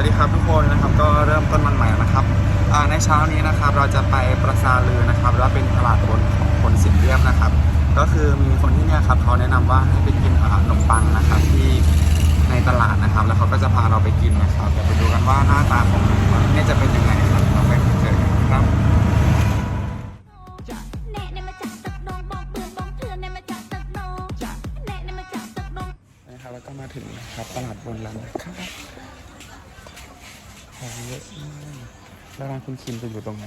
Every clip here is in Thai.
วัสดีครับทุกคนนะครับก็เริ่มต้นวันใหม่แล้วนะครับอ่าในเช้านี้นะครับเราจะไปประสาลือนะครับหรือว่าเป็นตลาดบนของคนสิงห์เรียบนะครับ ก็คือมีคนที่เนี่ยครับเขาแนะนำว่าให้ไปกินอ่าขนมปังนะครับที่ในตลาดนะครับ แล้วเขาก็จะพาเราไปกินนะครับเดี๋ยวไปดูกันว่าหน้าตาของขนมปังเนี่ยจะเป็นยังไงครับเราไปเจอกันครับแน่ในมาจากตึกนองบอกเปื่อนบอกเถื่อนในมาจากตึกนองแน่ในมาจากตึกนองนะครับแล้วก็มาถึงนะครับตลาดบนแล้วนะครับ ของเยอะมากแล้วร้านคุณคิมจะอยู่ตรงไหน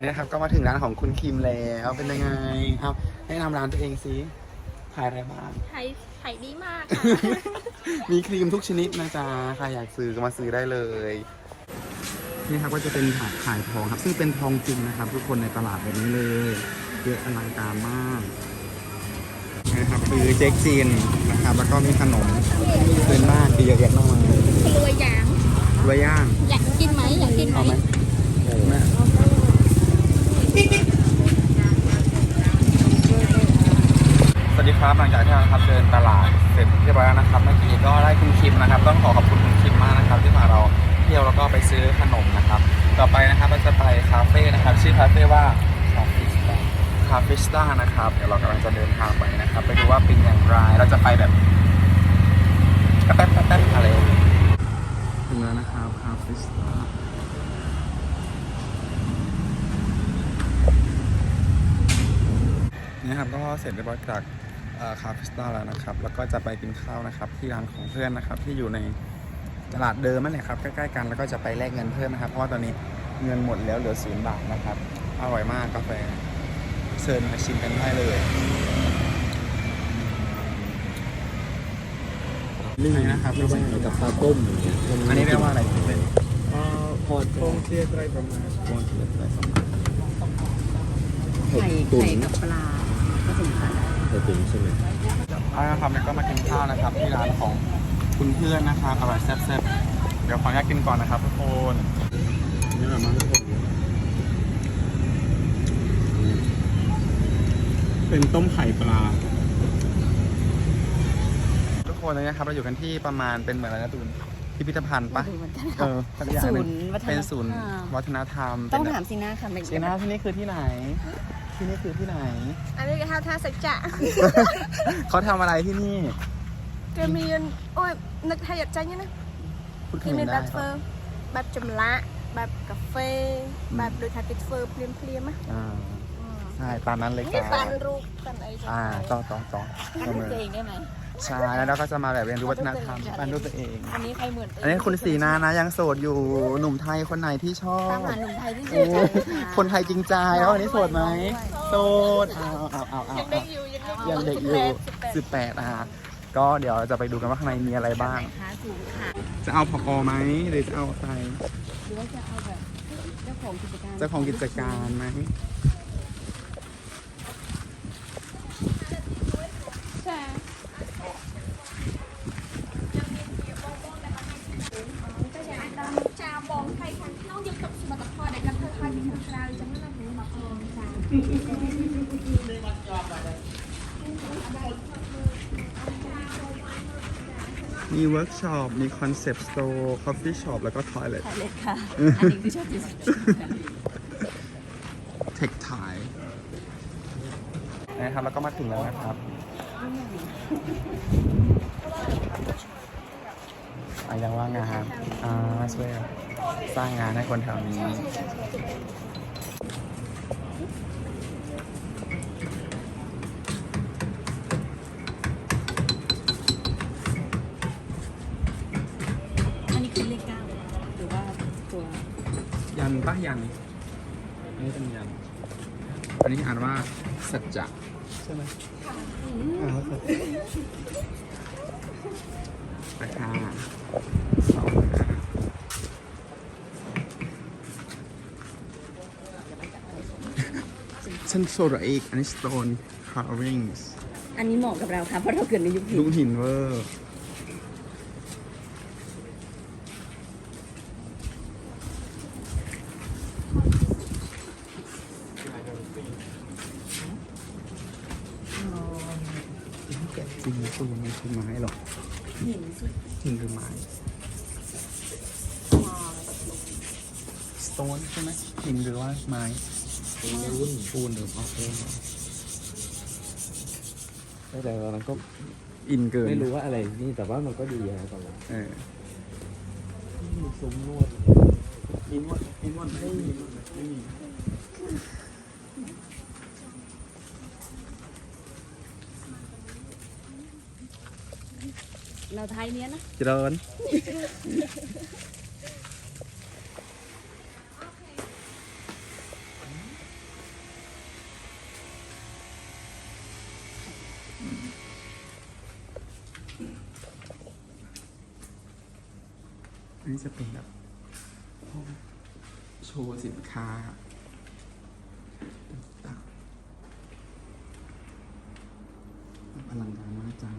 นี่นะครับก็มาถึงร้านของคุณคิมแล้วเป็นยังไงครับแนะนำร้านตัวเองสิขายอะไรบ้างไทยไทยดีมากค่ะ มีครีมทุกชนิดนะจ๊ะใครอยากซื้อก็มาซื้อได้เลยนี่ครับก็จะเป็นถาดขายทองครับ ซึ่งเป็นทองจริงนะครับ ทุกคนในตลาดแบบนี้เลยเยอะอลังการมาก นะครับคือเจ๊กจีนนะครับ แล้วก็มีขนมเป็นบ้านที่เยอะแยะมากมายกลัวหยางรวยย่าง อยากกินไหมอยากกินไหมเอาไหมแม่สวัสดีครับหลังจากที่เรานะครับเดินตลาดเสร็จเรียบร้อยแล้วนะครับเมื่อกี้ก็ได้คุณคิมนะครับ ต้องขอขอบคุณคุณคิมมากนะครับ ที่พาเราเที่ยวแล้วก็ไปซื้อขนมนะครับ ต่อไปนะครับเราจะไปคาเฟ่นะครับ ชื่อคาเฟ่ว่าคาเฟ่สตา คาเฟสตานะครับ เดี๋ยวเรากำลังจะเดินทางไปนะครับ ไปดูว่าเป็นอย่างไร เราจะไปแบบแป๊บแป๊บแป๊บแป๊บอะไรถึงแล้วนะครับคาเฟสตานี่ครับก็เสร็จเรียบร้อยจากคาเฟสตาแล้วนะครับ แล้วก็จะไปกินข้าวนะครับ ที่ร้านของเพื่อนนะครับ ที่อยู่ในตลาดเดิมนั่นแหละครับใกล้ๆกันแล้วก็จะไปแลกเงินเพิ่มนะครับ เพราะว่าตอนนี้เงินหมดแล้วเหลือศูนย์บาทนะครับ อร่อยมากกาแฟ เชิญมาชิมกันได้เลยนี่นะครับไม่ใช่กับปลาต้มอย่างเงี้ยมัอันนี้เรียกว่าอะไรเอ่อพอดโครงเทียดไรประมาณโครงเทียดไรประมาณเห็ดไข่ตุ๋นไข่กับปลาผสมกันเห็ดตุ๋นใช่ไหมเอาละครับแล้วก็มากินข้าวนะครับ ที่ร้านของคุณเพื่อนนะครับอร่อยแซ่บๆเดี๋ยวขออนุญาตกินก่อนนะครับทุกคนนี่แหละมั้งทุกคน เป็นต้มไข่ปลา ทุกคนเลยนะครับเราอยู่กันที่ประมาณเป็นเหมือนอะไรนะตูนพิพิธภัณฑ์ปะเออสักอย่างหศูนึ่นงย์วัฒนธรรม เป็นศูนย์วัฒนธรรมต้องเป็นถามซีน่าค่ะไม่ซีน่าที่นี่คือที่ไหน ที่นี่คือที่ไหน อันนี้ก็ท่าท่าสัจจะเขาทำอะไรที่นี่จะมีโอ้ยนึกไทยอยากใจเนี่ยนะพูดที่คำมีนี้แบได้บคเฟรัอบร์แบบจำละแบบกาแฟแบบโดยทาติดเฟอร์เพลียมเพลียมๆอะอ่า ใช่ตามนั้นเลยนี่ค่ะตันรูปตันไอ้อ่าต่อต่อต่อปั้นรูปตัวเองได้ไหมใช่แล้วเราก็จะมาแบบเรียนรู้วัฒนธรรมบ้านรูปตัวเอง อันนี้ใครเหมือนอันนี้คุณสีนานะยังโสดอยู่หนุ่มไทยคนไหนที่ชอตามบหาหนุ่มไทยที่จริโอ้งใจะคนไทยจริงใจแล้วอันนี้โสดไหมโสดเอาเอาเอาเอายังเอาเด็กอยู่ยังเด็กอยู่ยังเด็กอยู่สิบแปดอะก็เดี๋ยวเราจะไปดูกันว่าข้างในมีอะไรบ้างขาสูงค่ะจะเอาพอไหมหรือจะเอาใครหรือว่าจะเอาแบบเจ้าของกิจการเจ้าของกิจการไหม ใช่ชาบองไทยคันน้องยังตกสมรรถภาพในการเธอทายที่ทางเราจังนั้นหนูมาเออจ้า มีเวิร์กช็อป มีคอนเซปต์สโตร์คอฟฟี่ช็อป แล้วก็ทอยเลท ถ่ายเลยค่ะ อันนี้คือชอบที่สุดเทคไทยนะครับแล้วก็มาถึงแล้วนะครับอะยังว่างงานอ่าช่วยสร้างงานให้คนแถวนี้อัน ยันปะยันอันนี้เป็นยันอันนี้อ่านว่าสัจจะใช่ไหมอ่าสัจจะราคาสองห้าฉันโซระเอกอันนี้ stone carvings อันนี้เหมาะกับเราค่ะ เพราะเราเกิดในยุคหิลูนกหินเวอร์ จริงนะคุณมันคือไม้หรอ หินสิ หินหรือไม้ stone ใช่ไหมหินหรือว่า ไม้ปูนปูนหรือว่าปูนแต่ตอนนั้นก็อินเกิน ไม่รู้ว่าอะไรนี่แต่ว่ามันก็ดีนะตอนนั้นเออมีซุ้มนวดอินวันอินวันไม่มีไม่มีเราไทยเนี้ยนะเจริญ นนี้จะเป็นแบบห้องโชว์สินค้าต่างๆอลังการมากจ้า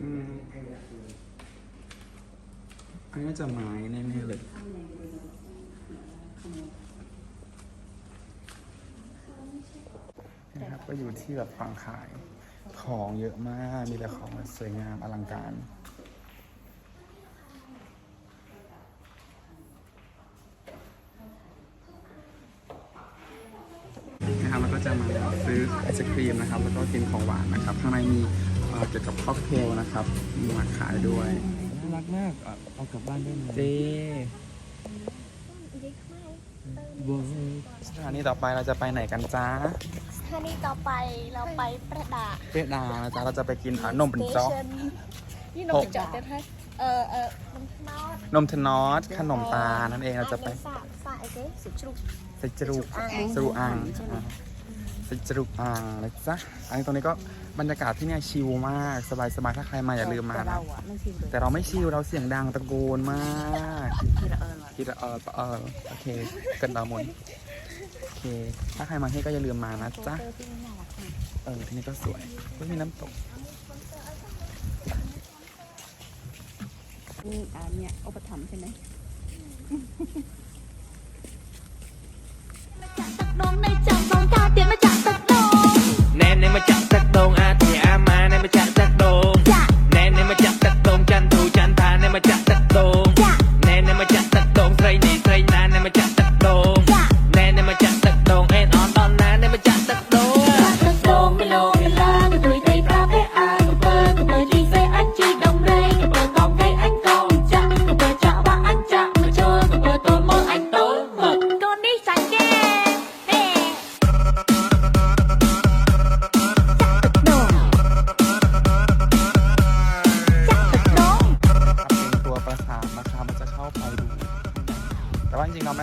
อืมอันนี้น่าจะไม้แน่ๆเลย นะครับ ก็ อยู่ที่แบบฝั่งขาย ของเยอะมาก มีแต่ของแบบสวยงามอลังการนะครับแล้วก็จะมาซื้อไอศครีมนะครับ แล้วก็กินของหวานนะครับ ข้างในมีเอ่อเกี่ยวกับค็อกเทลนะครับมีมาขายด้วย น่ารักมากอะเอากลับบ้านได้ไหมเจเว้ย สถานีต่อไปเราจะไปไหนกันจ้าสถานีต่อไปเราไปประดาเวียดนามนะจ๊ะเราจะไปกินอ่านมเป็นจ๊อก นี่นมเป็นจอกเต้นให้เออเออนมนอดนมทนอสขนมตาลนั่นเองเราจะไปฝากฝากไอ้เจ๊สุดชุก ใส่จรุกจรุกอ่างอ่าใส่จรุกอ่างนะจ๊ะอันนี้ตรงนี้ก็บรรยากาศที่เนี่ยชิลมากสบายสบายๆถ้าใครมาอย่าลืมมาแต่นะ เราอะไม่ชิมเลยแต่เราไม่ชิลเราเสียงดังตะโกนมากที่เราเออว่ะคิดว่าเออเออโอเคเกินดาวมนโอเค ถ้าใครมาที่ก็อย่าลืมมานะจ๊ะเตอร์ที่น่ารักมากเออ ที่นี่ก็สวยเฮ้ยมีน้ำตกอืมอันเนี้ยอุปถัมภ์ใช่ไหม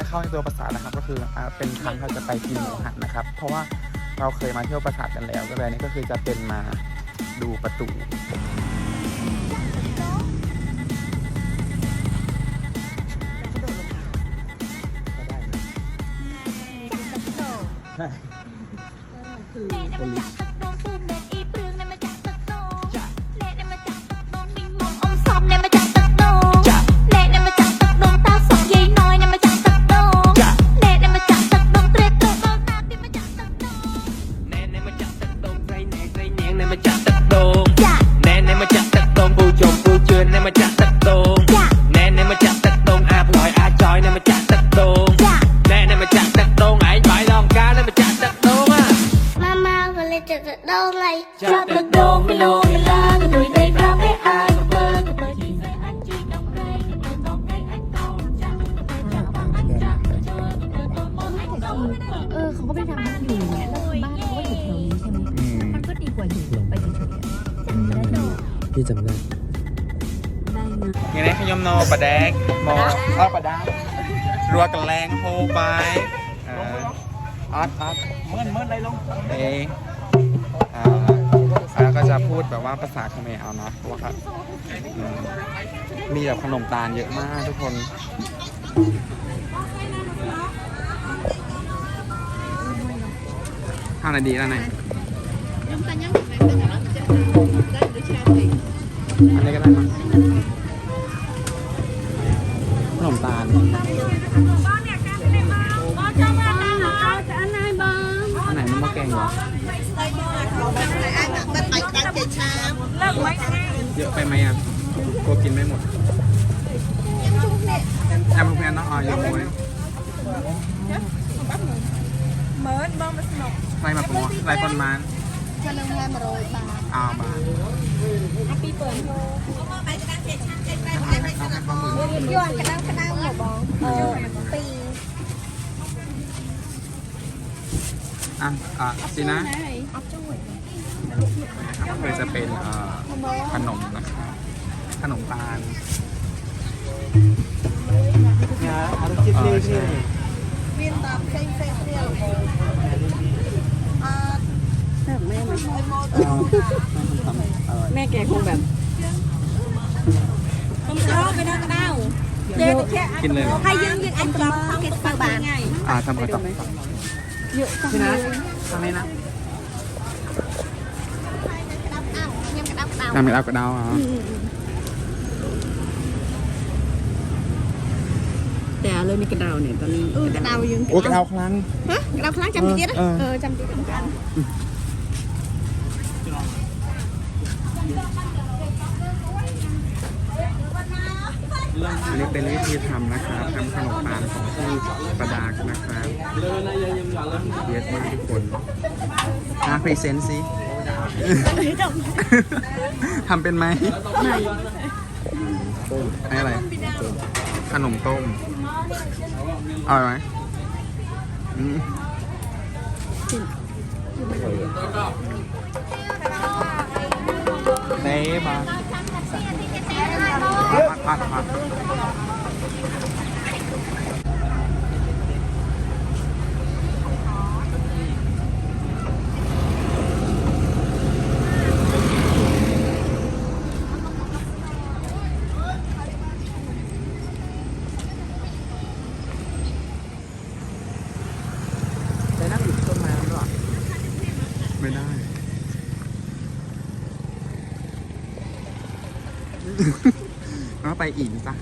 ไม่เข้าในตัวปราสาทนะครับ ก็คืออ่าเป็นทางที่เราจะไปกินหมูหันนะครับ เพราะว่าเราเคยมาเที่ยวปราสาทกันแล้ว ก็เลยอันนี่ก็คือจะเป็นมาดูประตูก็ได้นะใช่คือเน่ม เออเขาก็ไม่ทำบ้านอยู่อย่างเงี้ยแล้วบ้านเขาก็อยู่แถวนี้ใช่ไหมอืม มันก็ดีกว่าอยู่ไปเฉยๆอะได้เนอะพี่จำได้ได้นะยังไงขยมโนปะแดกมออ้อปะดารัวกันแรงโฮไปอ่าอาร์ตอาร์ตเมื่อนเมื่อนไรลงเออ่าแล้วก็จะพูดแบบว่าภาษาเขมรเอาเนาะเพราะว่าครับอืมมีแบบขนมตาลเยอะมากทุกคน ห้านาทีแล้วไหนอันนี้ก็ได้มั้งขนมตาลอันไหนมันมะแกงเหรอเยอะไปไหมอะกลัวกินไม่หมดแอม ลูกแพนเนาะอ๋อยังมวยไล่มาปัวไล่ปนมานเอามาปีเปิดย้อนกระด้างกระด้างหรอบองเออปีอะอะสินะเลยจะเป็นเอ่อขนมนะครับขนมตาล Ya, harus chip Oh, nih saya. sini. แม่มันทำอร่ อยแม่แกคงแบบต้มกระด้างกระด้างกระด้างเจ๊แค่กินเลยเหรอให้ยืนยืนอันกลางเก็บปากบานไงอ่าทำกระต่อเยอะจังสิเลนะยทำไมนะยังกระดับเต่าทำไม่รับกระดาวอะแต่เลยมีกระดาวเนี่ยตอนนี้กระดาวยังโอ้กระดาวครั้งฮะกระดาวครั้งจำติดนะเออเออจำติดเหมือ อันนี้เป็นวิธีทำนะครับทำขนมตาลของที่ประดากนะครับเยอะมากทุกคนอะพรีเซนต์สิทำเป็นไหมไม่อะไร ขนมต้มอร่อยไหมอืมเต้มา พัดพัดพัด ไปนั่งอยู่ต้นไม้ด้วย ไม่ได้ เอา ไปอีกซะ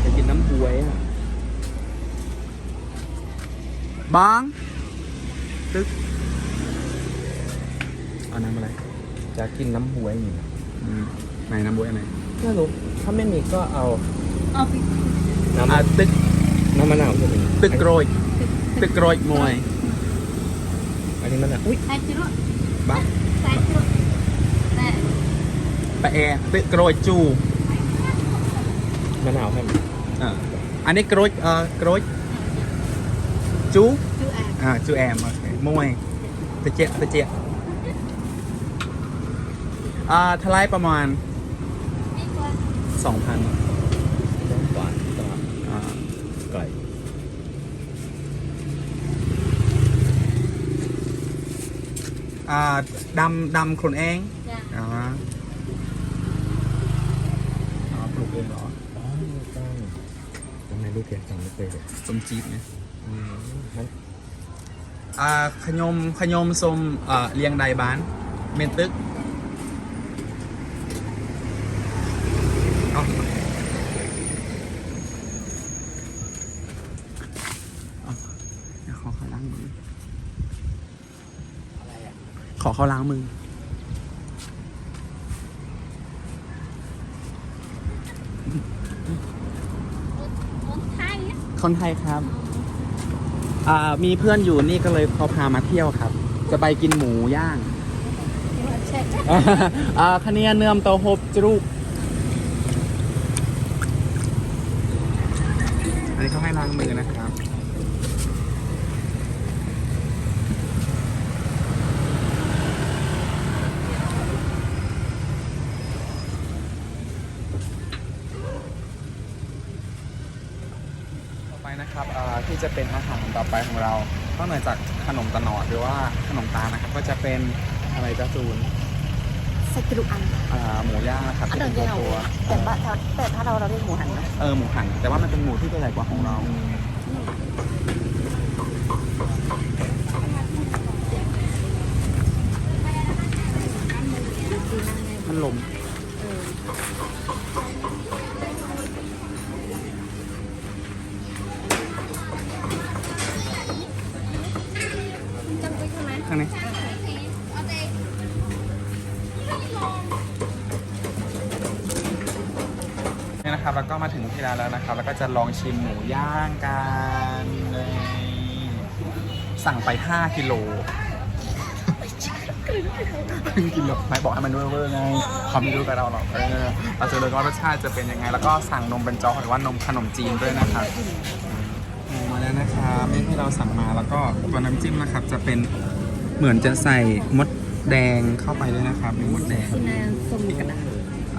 ไปกินน้ำบวยอะบาง ตึกเอาน้ำอะไร จะกินน้ำบวยอยู่อืมไหนน้ำบวยอันไหนไม่รู้ถ้าไม่มีก็เอา เอาไป น้ำ อ่าตึก មะนาวទឹកក្រូចទឹកក្រូចមួយអានេះមិនអុយសាច់ជ្រក់បាទសាច់ជ្រក់តែប៉ែទឹកក្រូចជូរមะนาวហ្នឹងអានេះក្រូចអឺក្រូចជូជូអែមអាជូអែមអូខេមួយតិចតិចអឺថ្លៃប្រហែល2000 2000 ไก่อ่าดำดำคนเองจ้ะอ๋ออ๋อปลูกเองเหรออ๋อไม่ต้องทำไมลูกแกจำไม่เคยเลยสมจีบเนี่ยอืมมันอ่าขยมขยมสมเอ่อเลียงใดบ้าน เมนตึกเอาเอาเดี๋ยวขอเขาล้างมือ ขอเขาล้างมือ คนไทยนะคนไทยครับอ่ามีเพื่อนอยู่นี่ก็เลยเขาพามาเที่ยวครับ จะไปกินหมูย่างเช็ดอ่าคะเนียเนื้อมเตาฮบจรูกอันนี้เขาให้ล้างมือนะครับ จะเป็นอาหารต่อไปของเรานอกเหนือจากขนมตะหนอดหรือว่าขนมตาลนะครับ ก็จะเป็นอะไรจ้าจูนสกิลุอันอ่าหมูย่างนะครับเป็นตัวแต่ว่าถ้าแต่ถ้าเราเราเรียกหมูหันนะเออหมูหันแต่ว่ามันเป็นหมูที่ตัวใหญ่กว่าของเรา มันลม เออ นี่นะครับแล้วก็มาถึงที่ร้านแล้วนะครับ แล้วก็จะลองชิมหมูย่างกันเลยสั่งไป 5 กิโลครึ่งกิโลไม่บอกให้มันเวอร์ๆไงเขาไม่รู้กับเราหรอกเออเราจะเลยว่ารสชาติจะเป็นยังไง แล้วก็สั่งนมเป็นจอหรือว่านมขนมจีนด้วยนะครับมาแล้วนะครับนี่ที่เราสั่งมาแล้วก็ตัวน้ำจิ้มนะครับ จะเป็นเหมือนจะใส่มดแดงเข้าไปด้วยนะครับมีมดแดง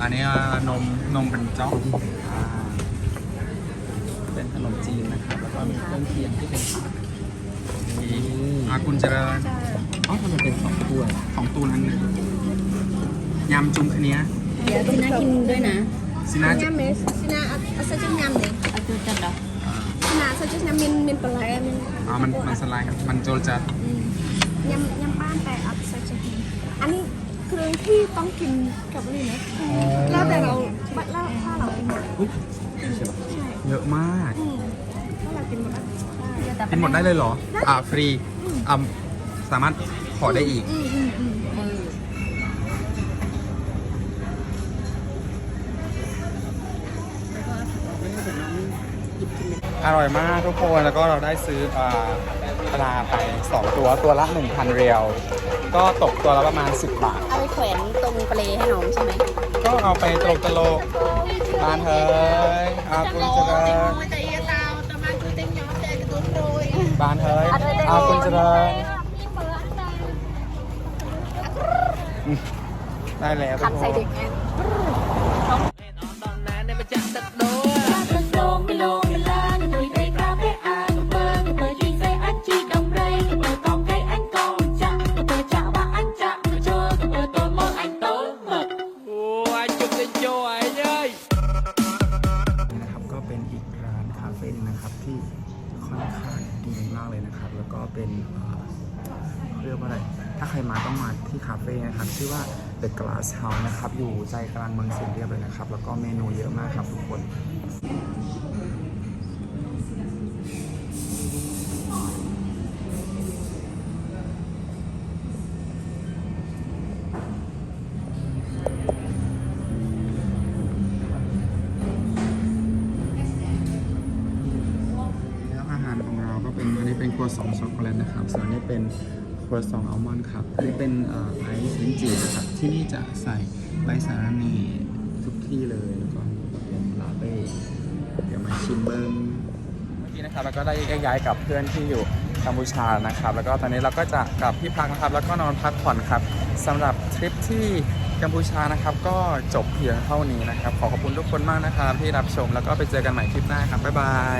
อันนี้นมนมเป็นจ้องเป็นขนมจีนนะครับ แล้วก็มีเครื่องเคียงที่เป็นผักมีอากุญเจริญอ๋อทำไมเป็นสองตัวสองตัวนั้นนะยำจุ่มอันเนี้ย เดี๋ยวซินากินด้วยนะ Sina Nyamis, Sina asa cek nyam deh. Aku tanda. Sina asa cek nyam min min pelai min. Ah, man man selai, man jolcat. Nyam nyam pantai aku saja. Ani นึงที่ต้องกินกับอะไรนะแล้วแต่เราแล้วถ้าเรากินหมดอะเยอะมากถ้าเรากินหมดได้เลยเหรอ อ่าฟรีอ่าสามารถขอได้อีกอร่อยมากทุกคน แล้วก็เราได้ซื้อปลา ปลาไปสองตัวตัวละ 1,000 เรียว ก็ตกตัวละประมาณ 10 บาท เอาไปแขวนตรงเปลให้น้องใช่ไหมก็เอาไปตลกตลกบานเฮ้ยอาคุณเจริญบานเฮ้ยอาคุณเจริญอืมได้แล้วทุกคนากเลยนะครับ แล้วก็เป็นเรียกว่าอะไร ถ้าใครมาต้องมาที่คาเฟ่นะครับ ชื่อว่า The Glass House นะครับ อยู่ใจกลางเมืองสิงห์เรียบเลยนะครับ แล้วก็เมนูเยอะมากครับทุกคน ตนะครับ ส่วนนี้เป็นครัวซองอัลมอนด์ครับนนี้เป็นไอซ์ลิ้นจี่นะครับ ที่นี่จะใส่ใบสาระเนทุกที่เลย แล้วก็เป็นลาเต้เดี๋ยวมาชิมเบิ้งเมื่อกี้นะครับเราก็ได้แยกย้ายกับเพื่อนที่อยู่กัมพูชานะครับ แล้วก็ตอนนี้เราก็จะกลับที่พักนะครับ แล้วก็นอนพักผ่อนครับสำหรับทริปที่กัมพูชานะครับ ก็จบเพียงเท่านี้นะครับ ขอขอบคุณทุกคนมากนะครับ ที่รับชมแล้วก็ไปเจอกันใหม่คลิปหน้าครับบ๊ายบาย